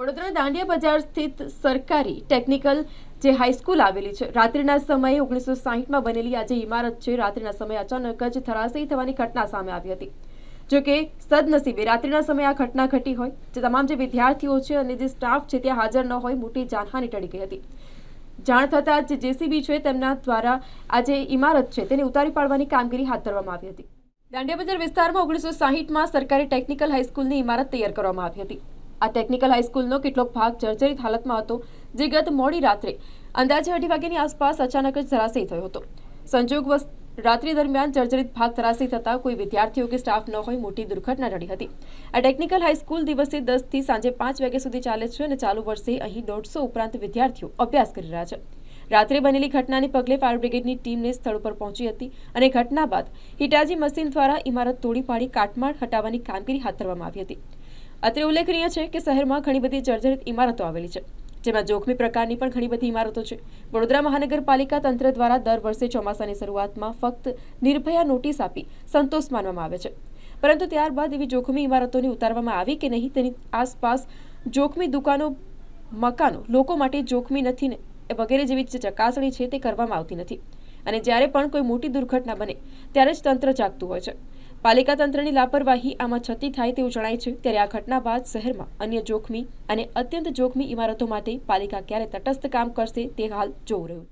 વડોદરા દાંડિયા બજાર સ્થિત સરકારી ટેકનિકલ જે હાઈસ્કૂલ આવેલી છે, રાત્રિના સમયે ઓગણીસો સાહીઠમાં બનેલી આ જે ઇમારત છે, રાત્રિના સમયે અચાનક જ ધરાશયી થવાની ઘટના સામે આવી હતી. જો કે સદનસીબે રાત્રિના સમયે આ ઘટના ઘટી હોય, જે તમામ જે વિદ્યાર્થીઓ છે અને જે સ્ટાફ છે ત્યાં હાજર ન હોય, મોટી જાનહાની ટળી ગઈ હતી. જાણ થતાં જે જેસીબી છે તેમના દ્વારા આ જે ઇમારત છે તેને ઉતારી પાડવાની કામગીરી હાથ ધરવામાં આવી હતી. દાંડિયા બજાર વિસ્તારમાં ઓગણીસો સાહીઠમાં સરકારી ટેકનિકલ હાઈસ્કૂલની ઇમારત તૈયાર કરવામાં આવી હતી. આ ટેકનિકલ હાઈસ્કૂલનો કેટલોક ભાગ જર્જરિત હાલતમાં હતો, જે ગત મોડી રાત્રે અંદાજે અઢી વાગ્યાની આસપાસ અચાનક જ ધરાશયી થયો હતો. સંજોગ રાત્રિ દરમિયાન જર્જરિત ભાગ ધરાશયી થતાં કોઈ વિદ્યાર્થીઓ કે સ્ટાફ ન હોય મોટી દુર્ઘટના ટળી હતી. આ ટેકનિકલ હાઈસ્કૂલ દિવસે દસથી સાંજે પાંચ વાગ્યા સુધી ચાલે છે અને ચાલુ વર્ષે અહીં દોઢસો ઉપરાંત વિદ્યાર્થીઓ અભ્યાસ કરી રહ્યા છે. રાત્રે બનેલી ઘટનાને પગલે ફાયર બ્રિગેડની ટીમને સ્થળ પર પહોંચી હતી અને ઘટના બાદ હિટાજી મશીન દ્વારા ઇમારત તોડી પાડી કાટમાળ હટાવવાની કામગીરી હાથ ધરવામાં આવી હતી. અત્રે ઉલ્લેખનીય છે કે શહેરમાં ઘણી બધી જર્જરિત ઇમારતો આવેલી છે, જેમાં જોખમી પ્રકારની પણ ઘણી બધી ઇમારતો છે. વડોદરા મહાનગરપાલિકા તંત્ર દ્વારા દર વર્ષે ચોમાસાની શરૂઆતમાં ફક્ત નિર્ભયા નોટિસ આપી સંતોષ માનવામાં આવે છે. પરંતુ ત્યારબાદ એવી જોખમી ઇમારતોને ઉતારવામાં આવી કે નહીં તેની આસપાસ જોખમી દુકાનો, મકાનો, લોકો માટે જોખમી નથી ને એ વગેરે જેવી ચકાસણી છે તે કરવામાં આવતી નથી. અને જ્યારે પણ કોઈ મોટી દુર્ઘટના બને, ત્યારે જ તંત્ર જાગતું હોય છે. પાલિકા તંત્રની લાપરવાહી આમાં છતી થાય તેવું જણાય છે. ત્યારે આ ઘટના બાદ શહેરમાં અન્ય જોખમી અને અત્યંત જોખમી ઇમારતો માટે પાલિકા ક્યારે તટસ્થ કામ કરશે તે હાલ જોવું રહ્યું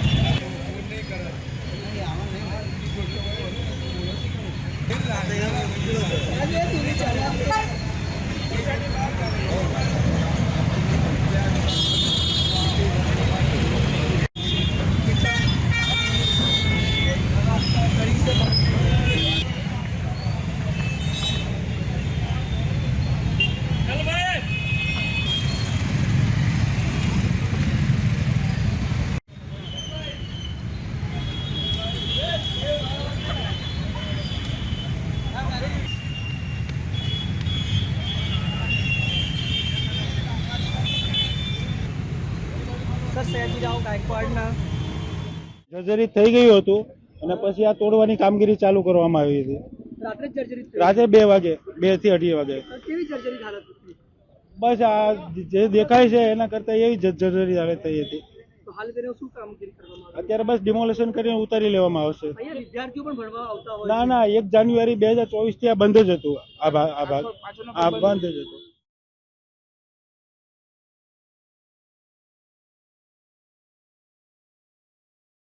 સયાજીરાવ ગાયકવાડના જર્જરિત થઈ ગયું હતું અને પછી આ તોડવાની કામગીરી ચાલુ કરવામાં આવી હતી. રાત્રે બે વાગે બેથી અઢી વાગે. કેવી જર્જરિત હાલત હતી? બસ આ જે દેખાય છે એના કરતા એવી જ જર્જરિત હાલત થઈ હતી. અત્યારે બસ ડિમોલેશન કરીને ઉતારી લેવામાં આવશે. ના ના એક જાન્યુઆરી બે હજાર ચોવીસથી આ બંધ જ હતું. આ ભાગ આ ભાગ. આ બંધ જ હતું.